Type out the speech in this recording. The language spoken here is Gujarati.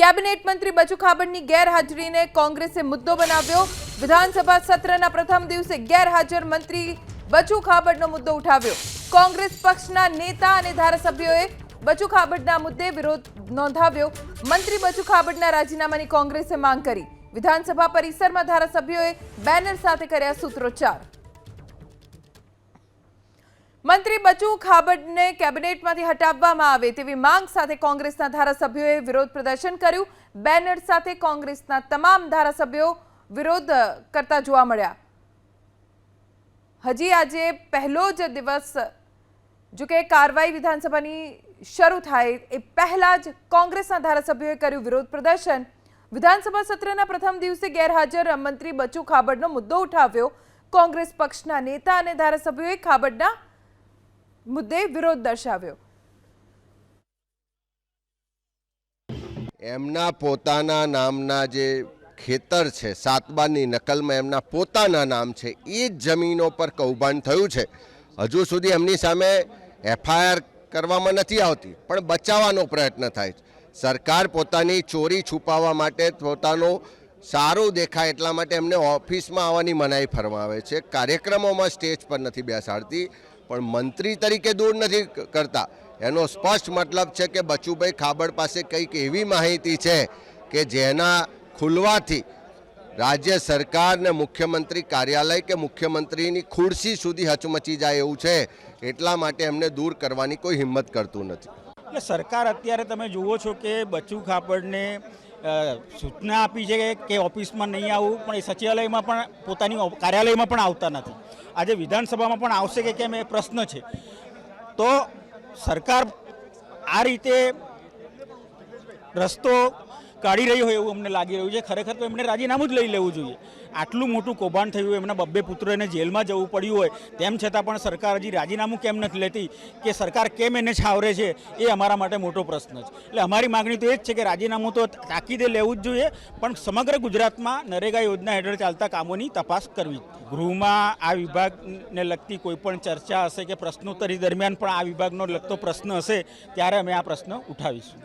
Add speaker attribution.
Speaker 1: કેબિનેટ મંત્રી બચુ ખાબડની ગેરહાજરીને કોંગ્રેસે મુદ્દો બનાવ્યો. વિધાનસભા સત્રના પ્રથમ દિવસે ગેરહાજર મંત્રી બચુ ખાબડનો મુદ્દો ઉઠાવ્યો. કોંગ્રેસ પક્ષના નેતા અને ધારાસભ્યોએ બચુ ખાબડના મુદ્દે વિરોધ નોંધાવ્યો. મંત્રી બચુ ખાબડના રાજીનામાની કોંગ્રેસે માંગ કરી. વિધાનસભા પરિસરમાં ધારાસભ્યોએ બેનર સાથે કર્યા સૂત્રોચ્ચાર. મંત્રી બચુ ખાબડને કેબિનેટમાંથી હટાવવામાં આવે તેવી માંગ સાથે કોંગ્રેસના ધારાસભ્યોએ વિરોધ પ્રદર્શન કર્યું. બેનર સાથે કોંગ્રેસના તમામ ધારાસભ્યો વિરોધ કરતા જોવા મળ્યા. હજી આજે પહેલો જ દિવસ જો કે કાર્યવાહી વિધાનસભાની શરૂ થાય એ પહેલા જ કોંગ્રેસના ધારાસભ્યોએ કર્યું વિરોધ પ્રદર્શન. વિધાનસભા સત્રના પ્રથમ દિવસે ગેરહાજર મંત્રી બચુ ખાબડનો મુદ્દો ઉઠાવ્યો. કોંગ્રેસ પક્ષના નેતા અને ધારાસભ્યોએ ખાબડના મુદ્દે વિરોધ દર્શાવ્યો.
Speaker 2: એમના પોતાના નામના જે ખેતર છે, સાતબારની નકલમાં એમના પોતાના નામ છે એ જ જમીનો પર કૌભાંડ થયું છે. હજુ સુધી એમની સામે એફઆઈઆર કરવામાં નથી આવતી, પણ બચાવવાનો પ્રયત્ન થાય છે. સરકાર પોતાની ચોરી છુપાવવા માટે પોતાનું સારું દેખાય એટલા માટે એમને ઓફિસમાં આવવાની મનાઈ ફરમાવે છે. કાર્યક્રમોમાં સ્ટેજ પર નથી બેસાડતી. પણ મંત્રી તરીકે દૂર નથી કરતા. એનો સ્પષ્ટ મતલબ છે કે બચુભાઈ ખાબડ પાસે કંઈક એવી માહિતી છે કે જેના ખુલવાથી રાજ્ય સરકાર ને મુખ્યમંત્રી કાર્યાલય કે મુખ્યમંત્રીની ખુરશી સુધી હચમચી જાય એવું છે. એટલા માટે એમને દૂર કરવાની કોઈ હિંમત કરતું નથી.
Speaker 3: એટલે સરકાર અત્યારે તમે જુઓ છો કે બચુ ખાપડને સૂચના આપી છે કે- ઓફિસમાં નહીં આવવું પણ એ સચિવાલયમાં પણ, પોતાની કાર્યાલયમાં પણ આવતા નથી. આજે વિધાનસભામાં પણ આવશે કે કેમ એ પ્રશ્ન છે. તો સરકાર આ રીતે રસ્તો કાઢી રહી હોય એવું અમને લાગી રહ્યું છે. ખરેખર તો એમને રાજીનામું જ લઈ લેવું જોઈએ. આટલું મોટું કૌભાંડ થયું એમના બબ્બે પુત્રને જેલમાં જવું પડ્યું હોય, તેમ છતાં પણ સરકાર હજી રાજીનામું કેમ નથી લેતી? કે સરકાર કેમ એને છાવરે છે? એ અમારા માટે મોટો પ્રશ્ન છે. એટલે અમારી માગણી તો એ જ છે કે રાજીનામું તો તાકીદે લેવું જ જોઈએ, પણ સમગ્ર ગુજરાતમાં નરેગા યોજના હેઠળ ચાલતા કામોની તપાસ કરવી. ગૃહમાં આ વિભાગને લગતી કોઈ પણ ચર્ચા હશે કે પ્રશ્નોત્તરી દરમિયાન પણ આ વિભાગનો લગતો પ્રશ્ન હશે, ત્યારે અમે આ પ્રશ્ન ઉઠાવીશું.